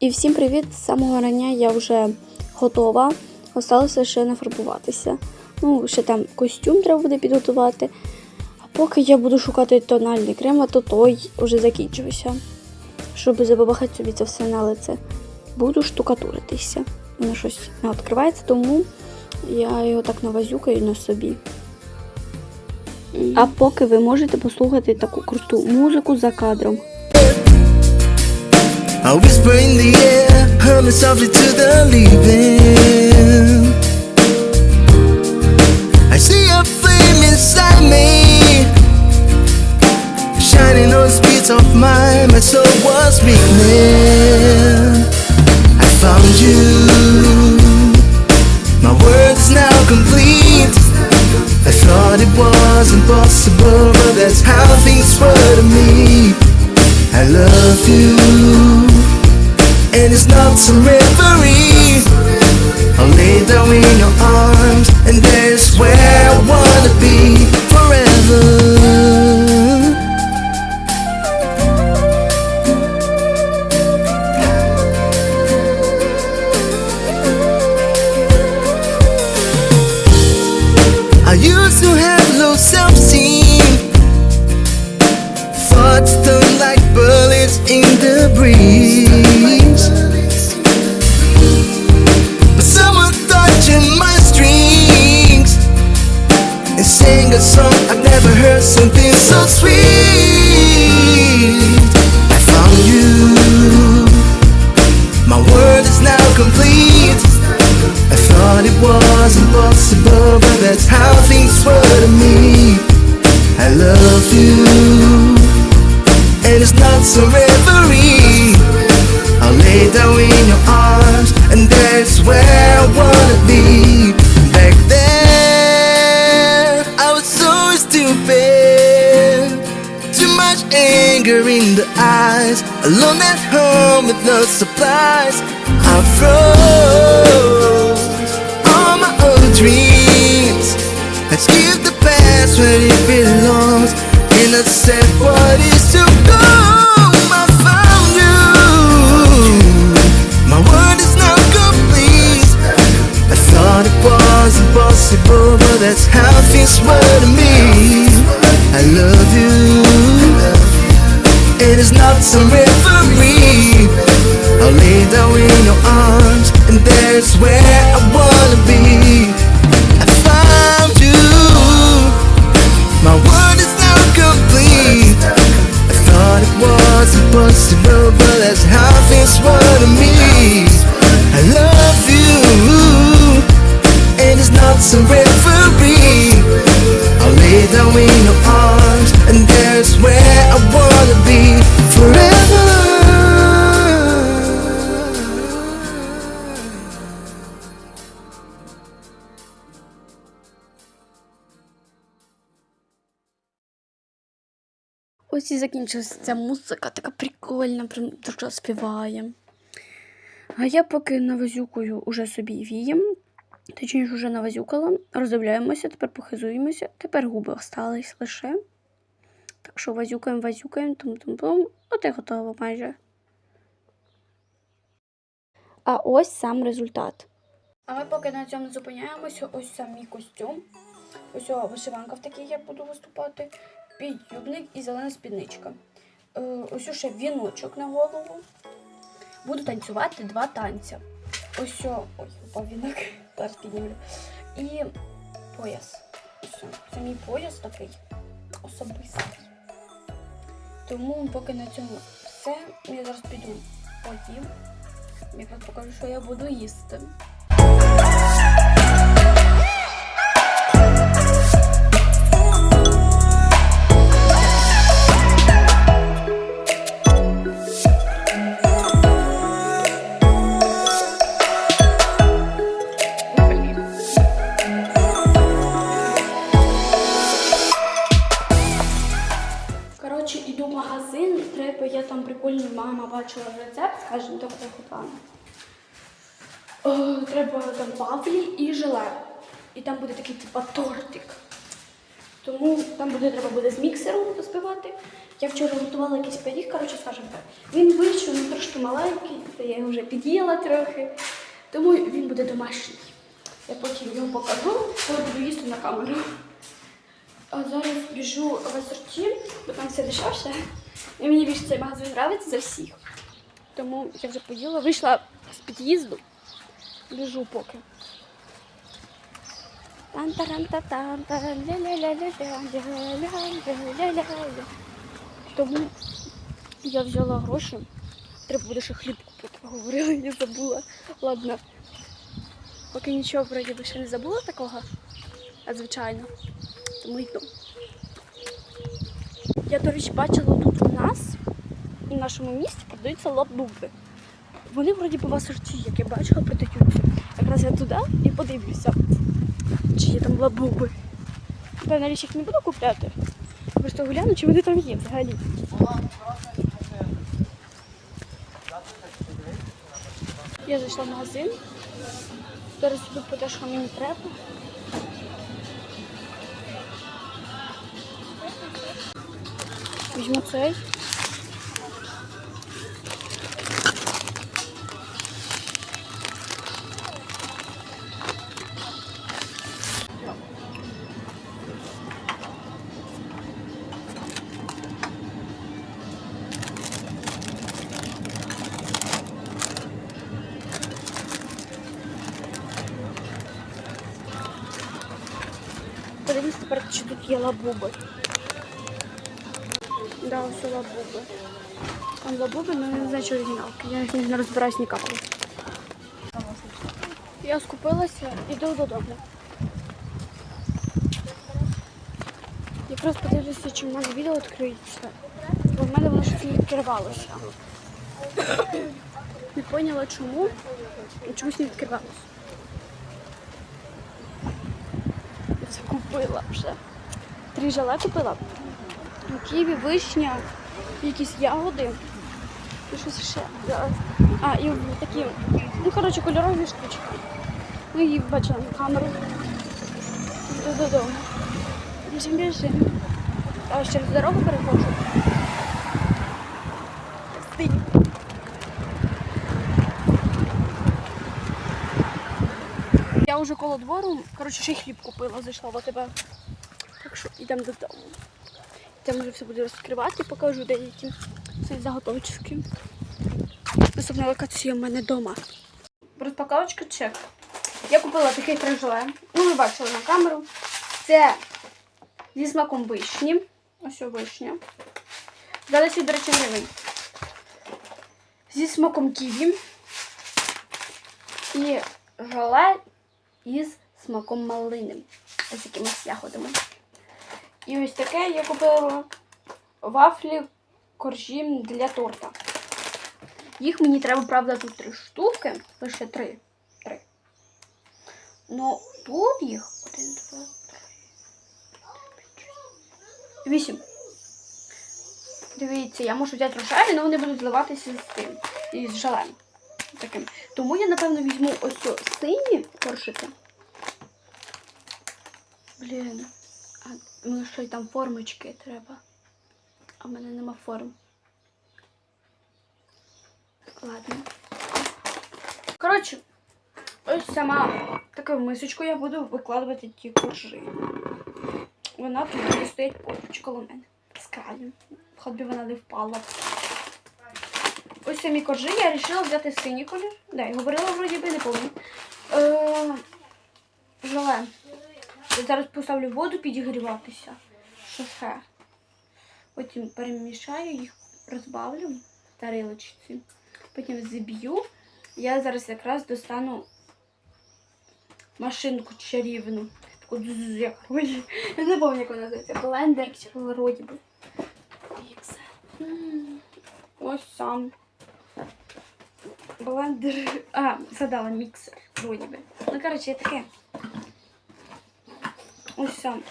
І всім привіт! З самого рання я вже готова. Осталося ще нафарбуватися. Ну, ще там костюм треба буде підготувати. А поки я буду шукати тональний крем, а то той вже закінчився. Щоб забабахати собі це все на лице. Буду штукатуритися. Воно щось не відкривається, тому я його так навазюкаю на собі. А поки ви можете послухати таку круту музику за кадром. I whisper in the air, humming softly to the leaving. I see a flame inside me, shining on speeds of mine. My soul was weakening. I found you. My world is now complete. I thought it was impossible, but that's how things were to me. I love you, to me sing a song I've never heard, something so sweet. I found you. My world is now complete. I thought it was impossible, but that's how things were to me. I love you, and it's not some reverie. I'll lay down in your arms, and that's where I wanna be. Anger in the eyes. Alone at home with no supplies. I froze all my own dreams. Let's give the past where it belongs. Ось і закінчилася ця музика, така прикольна, прям дуже співає. А я поки навазюкую уже собі вієм, точніше вже навазюкала, роздивляємося, тепер похизуємося, тепер губи остались лише. Так що вазюкаємо, вазюкаємо, тум-тум-тум. От і готово майже. А ось сам результат. А ми поки на цьому зупиняємося, ось сам мій костюм. Ось вишиванка в такій я буду виступати, підюбник і зелена спідничка. Е, ось ще віночок на голову. Буду танцювати два танця. Ось ой, упав вінок, зараз піднімлю. І пояс. Ось це мій пояс такий особистий. Тому поки на цьому все. Я зараз піду поїм. Якраз покажу, що я буду їсти. Бачила рецепт, скаже, так. Е, Треба там вафлі і желе. І там буде такий типа тортик. Тому там буде треба буде з міксером збивати. Я вчора готувала якийсь пиріг, коротше, скажімо так. Він вийшов, він трошки маленький, я його вже під'їла трохи. Тому він буде домашній. Я потім його покажу, буду їсти на камеру. А зараз біжу в асорті, бо там все дешевше. І мені більше цей магазин подобається за всіх тому я вже поїла, вийшла з під'їзду, біжу поки. Тому я взяла гроші. Треба буде ще хліб купити, говорила, я забула. Ладно. Поки нічого вроді би ще не забула такого, а звичайно, тому йду. Я, до речі, бачила тут у нас, у нашому місті, продаються лабуби. Вони вроді би в асорті, як я бачила, продаються. Якраз я туди і подивлюся, чи є там лабуби. Певна річ їх не буду купляти. Просто гляну, чи вони там є взагалі. Я зайшла в магазин. Зараз іду по те, що мені треба. Візьму цей. Є лабуби. Да, все лабуби. Там лабуби, але не знаю, чи оригіналки. Я їх не розбираюсь ні. Я скупилася, іду додому. Якраз подивлюся, чи в мене відео відкриється. Бо в мене воно щось не відкривалося. Не поняла чому. і Чомусь не відкривалося. Це вже. Три желе купила. Ківі, вишня, якісь ягоди. І щось ще. А, і такі, ну, коротше, кольорові штучки. Ну, їх бачила на камеру. Додому. Біжим, біжим. А ще через дорогу переходжу. Стиль. Я вже коло двору, коротше, ще хліб купила, зайшла в тебе. Що йдемо додому. Там вже все буду розкривати, покажу деякі свої заготовчики. Наступна локація в мене вдома. Розпаковочка чек. Я купила такий три. Ну, ви бачили на камеру. Це зі смаком вишні. Ось вишня. За 10, до речі, гривень. Зі смаком ківі. І желе із смаком малини. Ось якимись ягодами. І ось таке я купила вафлі коржі для торта. Їх мені треба, правда, тут три штуки. Лише три. Три. Ну, тут їх один, два, три, вісім. Дивіться, я можу взяти рожеві, але вони будуть зливатися з тим. Із жалем. Таким. Тому я, напевно, візьму ось сині коршики. Блін. Ну що й там формочки треба. А в мене нема форм. Ладно. Коротше, ось сама таку мисочку я буду викладувати ті коржі. Вона тут буде стоять поруч коло мене. З. Хоч би вона не впала. Ось самі коржі я вирішила взяти синій колір. Да, я говорила вроді би, не пам'ятаю. Е, желе. Я зараз поставлю воду підігріватися. Шофе. Потім перемішаю їх, розбавлю в тарілочці. Потім зіб'ю. Я зараз якраз достану машинку чарівну. Таку як ой, я не пам'ятаю, як вона називається. Блендер вроді би. Ось сам. Блендер. А, згадала міксер. Вроді би. Ну, коротше, таке. Ось сам.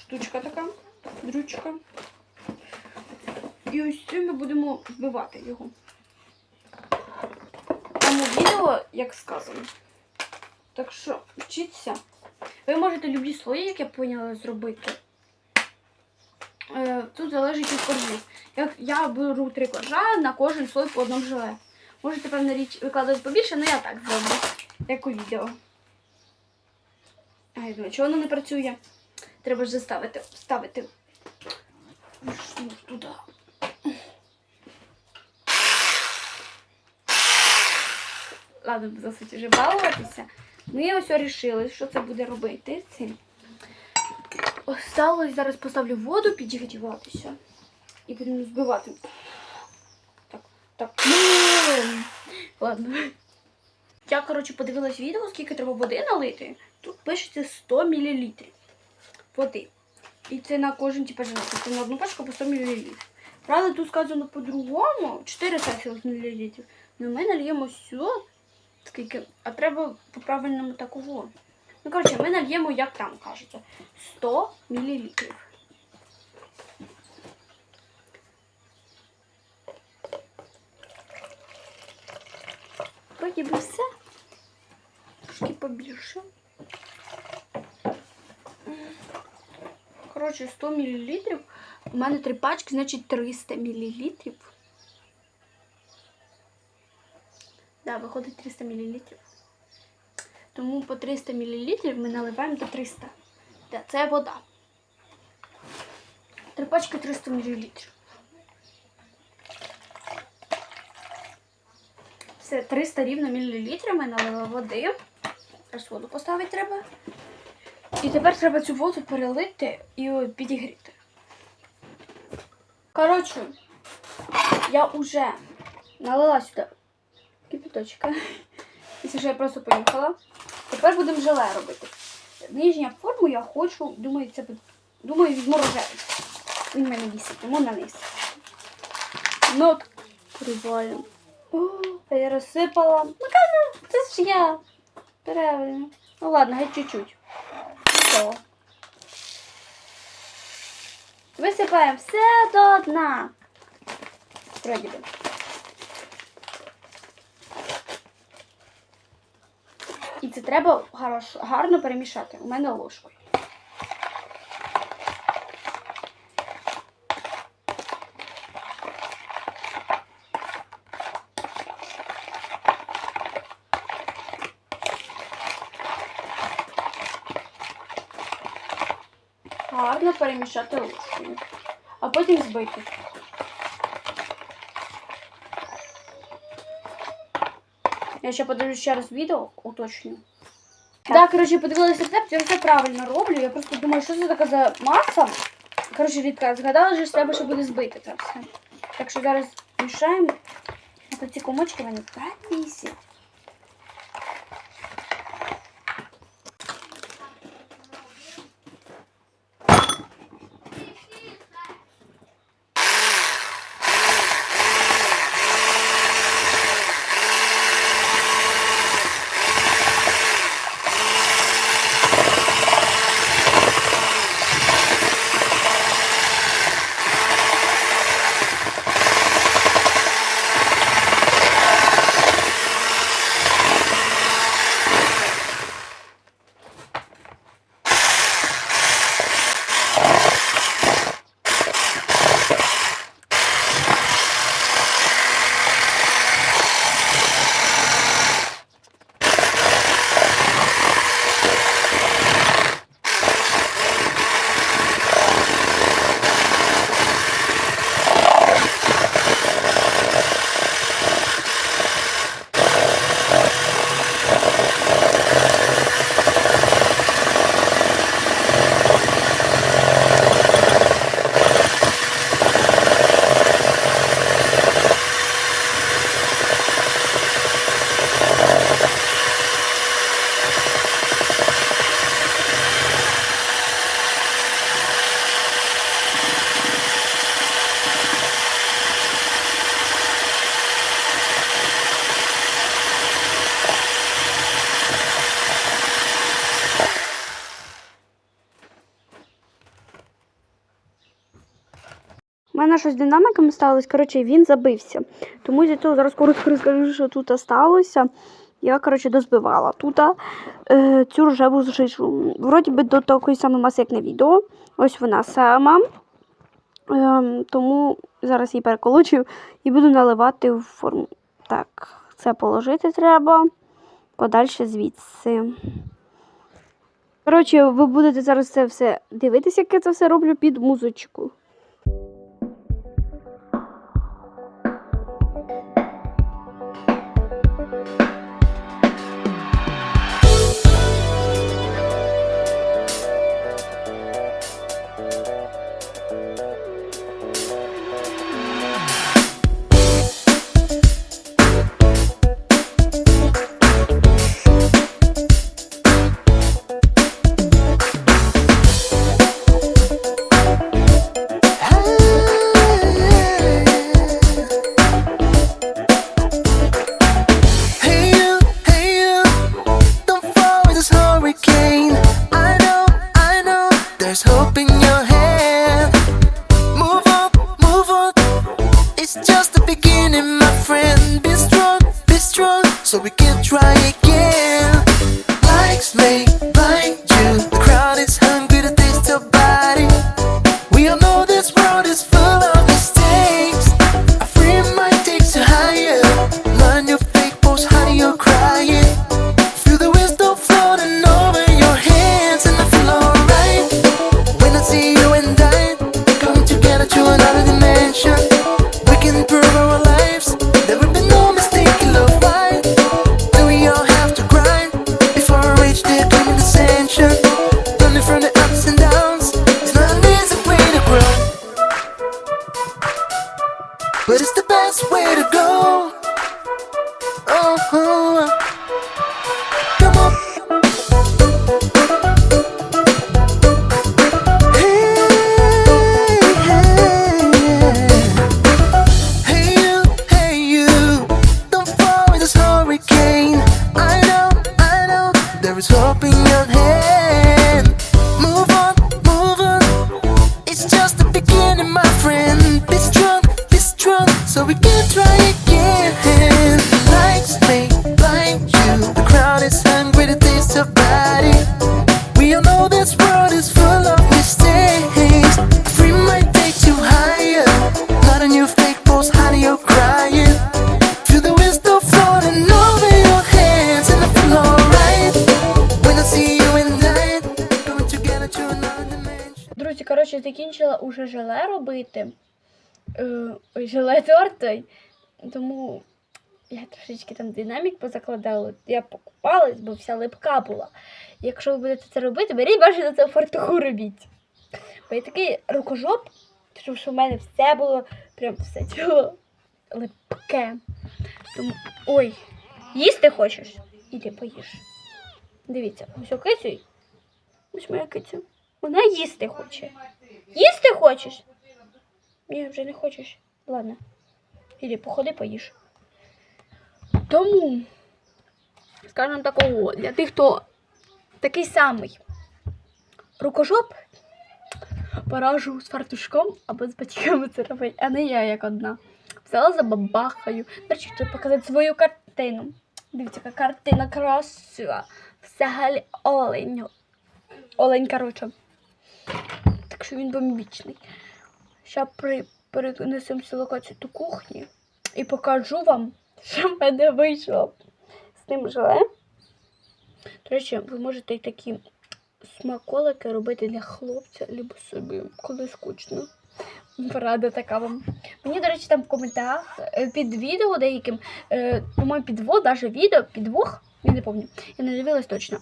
Штучка така, дрючка. І ось цим ми будемо збивати його. Там у відео, як сказано. Так що вчіться. Ви можете любі слої, як я поняла, зробити. Е, Тут залежить від коржів. Як я беру три коржа на кожен слой по одному желе. Можете, певна річ, викладати побільше, але я так зроблю, як у відео. А я думаю, чого воно не працює? Треба ж заставити, вставити туди. Ладно, досить вже балуватися. Ми ось вирішили, що це буде робити цим. Осталось, зараз поставлю воду підігріватися. І будемо збивати. Так, так. Ну, Ладно. Я, коротше, подивилась відео, скільки треба води налити. Тут пишеться 100 мл води. І це на кожен типу. Тобто на одну пачку по 100 мл. Правда, тут сказано по-другому 400 мл. Ну, ми нальємо сюди, скільки, а треба по правильному такого. Ну, коротше, ми нальємо, як там кажеться, 100 мл. Вроді все. Трошки побільше. Коротше, 100 мл. У мене три пачки, значить 300 мл. Да, виходить 300 мл. Тому по 300 мл ми наливаємо до 300. Да, це вода. Три пачки 300 мл. Все, 300 рівно ми налили води. Зараз воду поставити треба. І тепер треба цю воду перелити і підігріти. Коротше, я вже налила сюди кипяточка. І це вже я просто поїхала. Тепер будемо желе робити. Нижня форму я хочу, думаю, це думаю, відморожений. Він мене вісить, тому на низ. Ну, от, прикольно. Я розсипала. Ну, це ж я. Правильно. Ну ладно, геть чуть-чуть. Нічого. Висипаємо все до дна. Вроді. І це треба гарно перемішати. У мене ложкою. Гарно перемішати ложкою. А потім збити. Я ще подивлюсь ще раз відео, уточню. Так, коротше, подивилася рецепт, я все правильно роблю. Я просто думаю, що це така за маса. Коротше, рідка, згадала, що треба, що буде збити це все. Так що зараз мішаємо. А то ці комочки вони провісять. Мене з динамиками сталося, коротше, він забився. Тому з цього зараз коротко розкажу, що тут сталося. Я, коротше, дозбивала тут е, цю рожеву жижу. Вроді би до такої самої маси, як на відео. Ось вона сама. Ем, тому зараз її переколочу і буду наливати в форму. Так, це положити треба. Подальше звідси. Коротше, ви будете зараз це все дивитися, як я це все роблю під музичку. But it's the best way to go. Oh, закінчила уже желе робити. Е, желе торт. Тому я трошечки там динамік позакладала. Я покупалась, бо вся липка була. Якщо ви будете це робити, беріть бажано це фартуху робіть. Бо я такий рукожоп, тому що в мене все було, прям все тіло липке. Тому. Ой, їсти хочеш? Іди поїж. Дивіться, ось кицю. Ось моя киця. Вона їсти хоче. Їсти хочеш? Ні, вже не хочеш. Ладно. Іди, походи, поїж. Тому, скажімо такого, для тих, хто такий самий рукожоп, пораджу з фартушком або з батьками це робити, а не я як одна. Взяла за бабахаю. До речі, хочу показати свою картину. Дивіться, яка картина красива. Взагалі олень. Олень, коротше. Що він бомбічний. Зараз перенесемося локацію до кухні і покажу вам, що в мене вийшло з тим желе. До речі, ви можете і такі смаколики робити для хлопця, або собі, коли скучно. Порада така вам. Мені, до речі, там в коментарях е, під відео деяким, е, по-моєму, під двох, навіть відео, під двох, я не пам'ятаю, я не дивилась точно.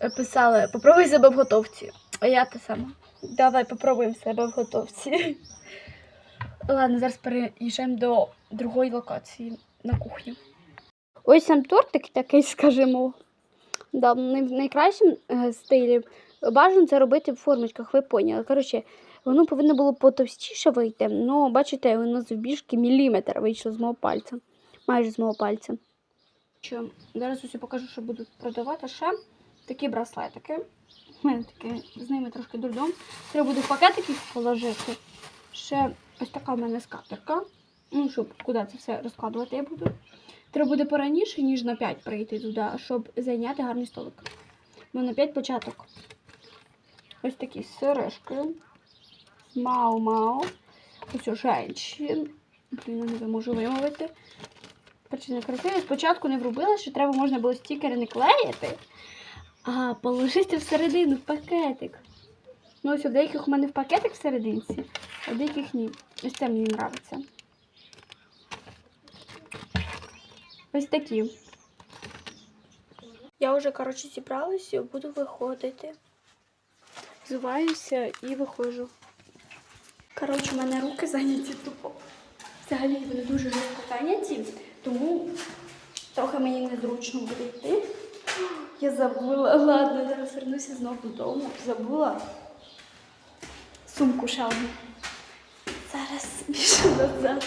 е, Писали, попробуй себе в готовці. А я те саме. Давай попробуємо себе в готовці. Ладно, зараз переїжджаємо до другої локації на кухню. Ось сам тортик такий, скажімо. Да, в найкращому е, стилі бажано це робити в формочках, ви поняли. Коротше, воно повинно було потовстіше вийти, але бачите, воно завбільшки міліметр вийшло з мого пальця. Майже з мого пальця. Зараз я покажу, що буду продавати ще такі браслетики. У мене таке з ними трошки дурдом. Треба буде в пакетики їх положити. Ще ось така в мене скатерка. ну, щоб куди це все розкладувати я буду. Треба буде пораніше, ніж на 5 прийти туди, щоб зайняти гарний столик. Ну, на 5 початок. Ось такі сережки. Мау-мау. Ось у женщин. Блін, не можу вимовити. Причина красиві. Спочатку не врубила, що треба можна було стікери не клеїти, а положити всередину в пакетик. Ну, ось у деяких у мене в пакетик всерединці, а у деяких ні. Ось це мені подобається. Ось такі. Я вже, коротше, зібралася буду виходити. Взуваюся і виходжу. Коротше, у мене руки зайняті тупо. Взагалі вони дуже жорстко зайняті, тому трохи мені незручно буде йти. Я забула. Ладно, зараз вернуся знову додому. Забула сумку ще. Зараз біжу назад.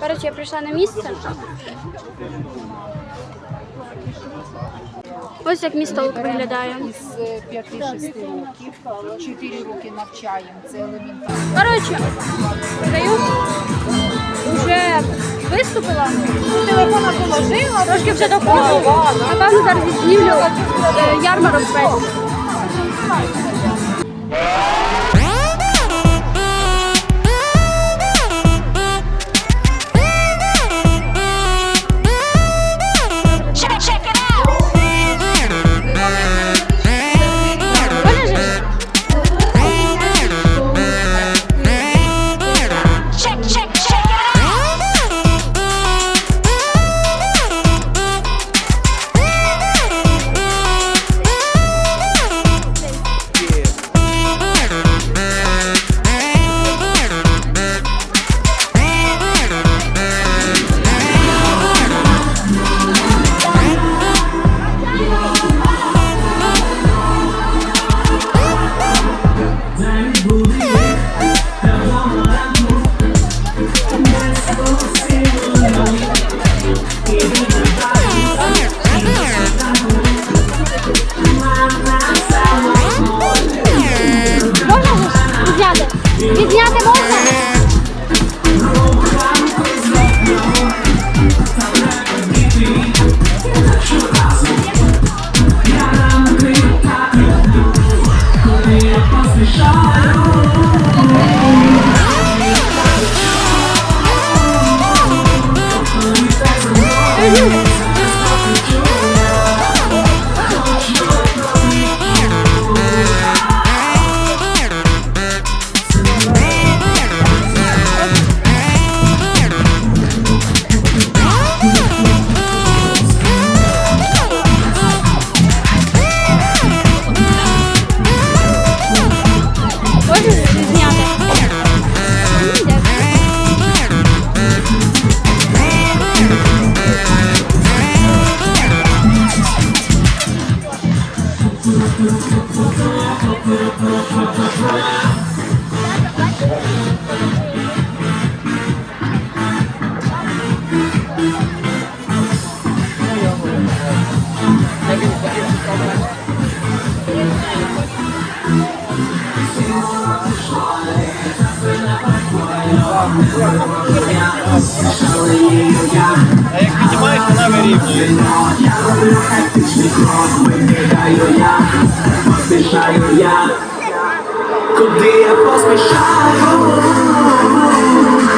Коротше, я прийшла на місце. Ось як місто виглядає. Із 5-6 років, 4 роки навчаємо, це елементарно. Коротше, даю вже виступила, телефона положила, трошки вже доходила. Напевно, зараз відзнімлю е, ярмарок весь. А як піднімаєш, вона вирівнює. поспішаю я, куди я поспішаю,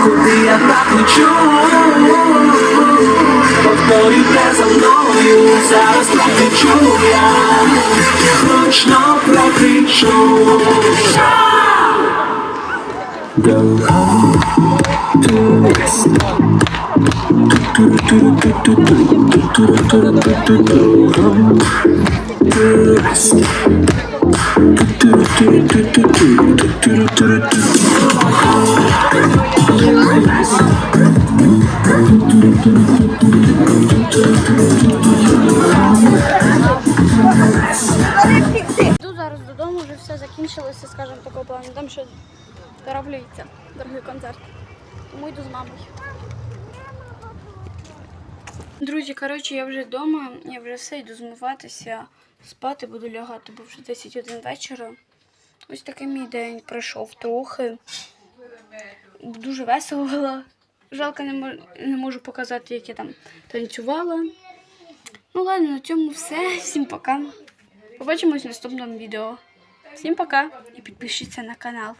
куди я так лечу, повторюйте за мною, зараз прокричу я, гучно прокричу. Go home to rest. Йду зараз додому, вже все закінчилося, скажімо, такого плану. Там ще дороблюється дорогий концерт. Тому йду з мамою. Друзі, коротше, я вже вдома, я вже все йду змиватися, спати буду лягати, бо вже 10 годин вечора. Ось такий мій день пройшов трохи. Дуже весело було. Жалко, не, мож- не можу показати, як я там танцювала. Ну ладно, на цьому все. Всім пока. Побачимось в наступному відео. Всім пока і підпишіться на канал.